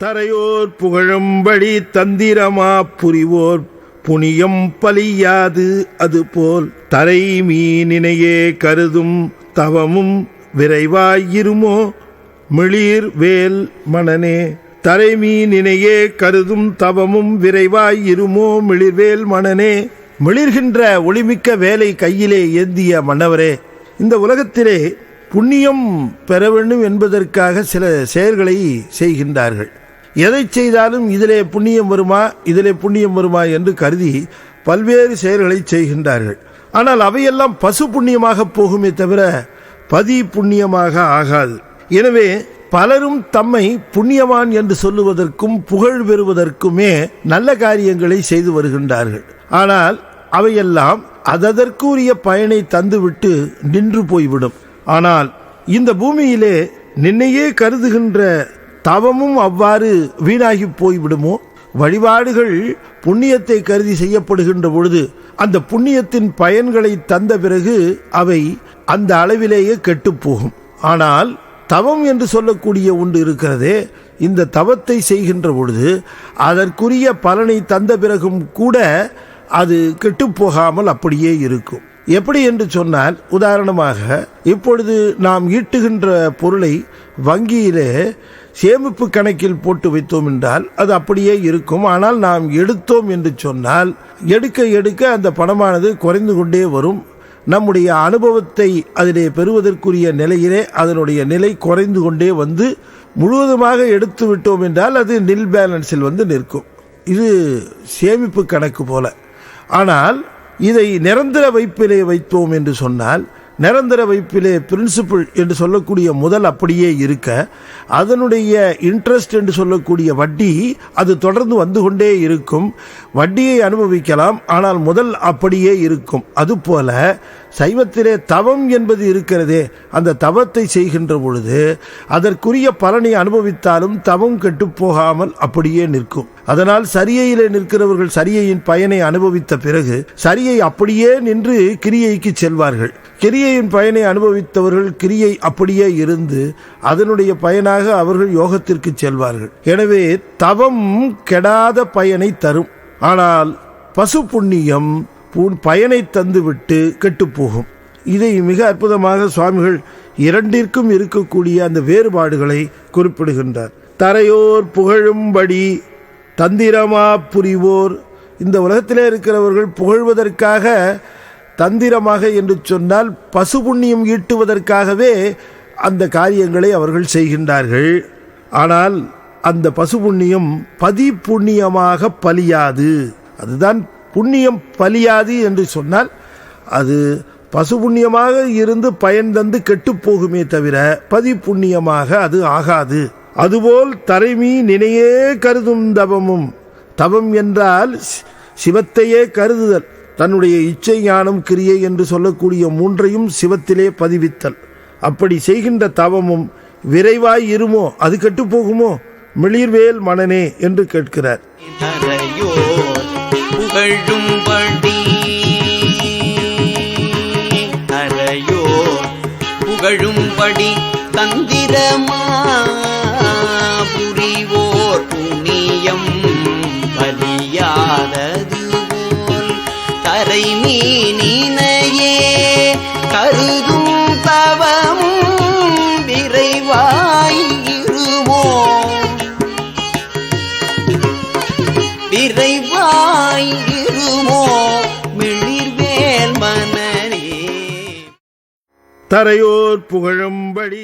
தரையோர் புகழும்படி தந்திரமா புரிவோர் புனியம் பலியாது அதுபோல் தரை மீனினையே கருதும் தவமும் விரைவாயிருமோ? மிளிர் வேல் மணனே தரை மீனினையே கருதும் தவமும் விரைவாயிருமோ? மிளிர்வேல் மணனே மிளிர்கின்ற ஒளிமிக்க வேலை கையிலே ஏந்திய மன்னவரே இந்த உலகத்திலே புண்ணியம் பெற வேண்டும் என்பதற்காக சில செயல்களை செய்கின்றார்கள். எதை செய்தாலும் இதிலே புண்ணியம் வருமா இதிலே புண்ணியம் வருமா என்று கருதி பல்வேறு செயல்களை செய்கின்றார்கள். ஆனால் அவையெல்லாம் பசு புண்ணியமாக போகுமே தவிர பதி புண்ணியமாக ஆகாது. எனவே பலரும் தம்மை புண்ணியவான் என்று சொல்லுவதற்கும் புகழ் பெறுவதற்குமே நல்ல காரியங்களை செய்து வருகின்றார்கள். ஆனால் அவையெல்லாம் அதற்குரிய பயனை தந்துவிட்டு நின்று போய்விடும். ஆனால் இந்த பூமியிலே நின்னையே கருதுகின்ற தவமும் அவ்வாறு வீணாகி போய்விடுமோ? வழிபாடுகள் புண்ணியத்தை கருதி செய்யப்படுகின்ற பொழுது அந்த புண்ணியத்தின் பயன்களை தந்த பிறகு அவை அந்த அளவிலேயே கெட்டுப்போகும். ஆனால் தவம் என்று சொல்லக்கூடிய ஒன்று இருக்கிறதே இந்த தவத்தை செய்கின்ற பொழுது அதற்குரிய பலனை தந்த பிறகும் கூட அது கெட்டுப்போகாமல் அப்படியே இருக்கும். எப்படி என்று சொன்னால் உதாரணமாக இப்பொழுது நாம் ஈட்டுகின்ற பொருளை வங்கியிலே சேமிப்பு கணக்கில் போட்டு வைத்தோம் என்றால் அது அப்படியே இருக்கும். ஆனால் நாம் எடுத்தோம் என்று சொன்னால் எடுக்க எடுக்க அந்த பணமானது குறைந்து கொண்டே வரும். நம்முடைய அனுபவத்தை அதிலே பெறுவதற்குரிய நிலையிலே அதனுடைய நிலை குறைந்து கொண்டே வந்து முழுவதுமாக எடுத்து விட்டோம் என்றால் அது நில் பேலன்ஸில் வந்து நிற்கும். இது சேமிப்பு கணக்கு போல. ஆனால் இதை நிரந்தர வைப்பிலே வைத்தோம் என்று சொன்னால் நிரந்தர வைப்பிலே பிரின்சிபிள் என்று சொல்லக்கூடிய முதல் அப்படியே இருக்க அதனுடைய இன்ட்ரெஸ்ட் என்று சொல்லக்கூடிய வட்டி அது தொடர்ந்து வந்து கொண்டே இருக்கும். வட்டியை அனுபவிக்கலாம் ஆனால் முதல் அப்படியே இருக்கும். அதுபோல சைவத்திலே தவம் என்பது இருக்கிறதே அந்த தவத்தை செய்கின்ற பொழுது அதற்குரிய பலனை அனுபவித்தாலும் தவம் கெட்டு போகாமல் அப்படியே நிற்கும். அதனால் சரியையிலே நிற்கிறவர்கள் சரியையின் பயனை அனுபவித்த பிறகு சரியை அப்படியே நின்று கிரியைக்கு செல்வார்கள். கிரியையின் பயனை அனுபவித்தவர்கள் கிரியை அப்படியே இருந்து அதனுடைய பயனாக அவர்கள் யோகத்திற்கு செல்வார்கள். எனவே தவம் கெடாத பயனை தரும். ஆனால் பசு புண்ணியம் பயனை தந்துவிட்டு கெட்டுப்போகும். இதை மிக அற்புதமாக சுவாமிகள் இரண்டிற்கும் இருக்கக்கூடிய அந்த வேறுபாடுகளை குறிப்பிடுகின்றார். தரையோர் புகழும்படி தந்திரமா புரிவோர். இந்த உலகத்திலே இருக்கிறவர்கள் புகழ்வதற்காக தந்திரமாக என்று சொன்னால் பசு புண்ணியம் ஈட்டுவதற்காகவே அந்த காரியங்களை அவர்கள் செய்கின்றார்கள். ஆனால் அந்த பசு புண்ணியம் பதி புண்ணியமாக பலியாது. அதுதான் புண்ணியம் பலியாது என்று சொன்னால் அது பசு புண்ணியமாக இருந்து பயன் தந்து கெட்டுப் போகுமே தவிர பதி புண்ணியமாக அது ஆகாது. அதுபோல் தரைமீ நினையே கருதும் தவமும். தவம் என்றால் சிவத்தையே கருதுதல். தன்னுடைய இச்சை ஞானம் கிரியை என்று சொல்லக்கூடிய மூன்றையும் சிவத்திலே பதிவித்தல். அப்படி செய்கின்ற தவமும் விரைவாய் இருமோ அது கெட்டுப் போகுமோ? மிளிர்வேல் மனனே என்று கேட்கிறார். புகழும்படி புகழும்படி தந்திரமா புரிவோர் புண்ணியம் கரை மீனினையே கருதும் தவமும் விரைவாயிருவோம் விரைவாயிருவோம் மிளிர்வேல் மனரே தரையோர் புகழும்படி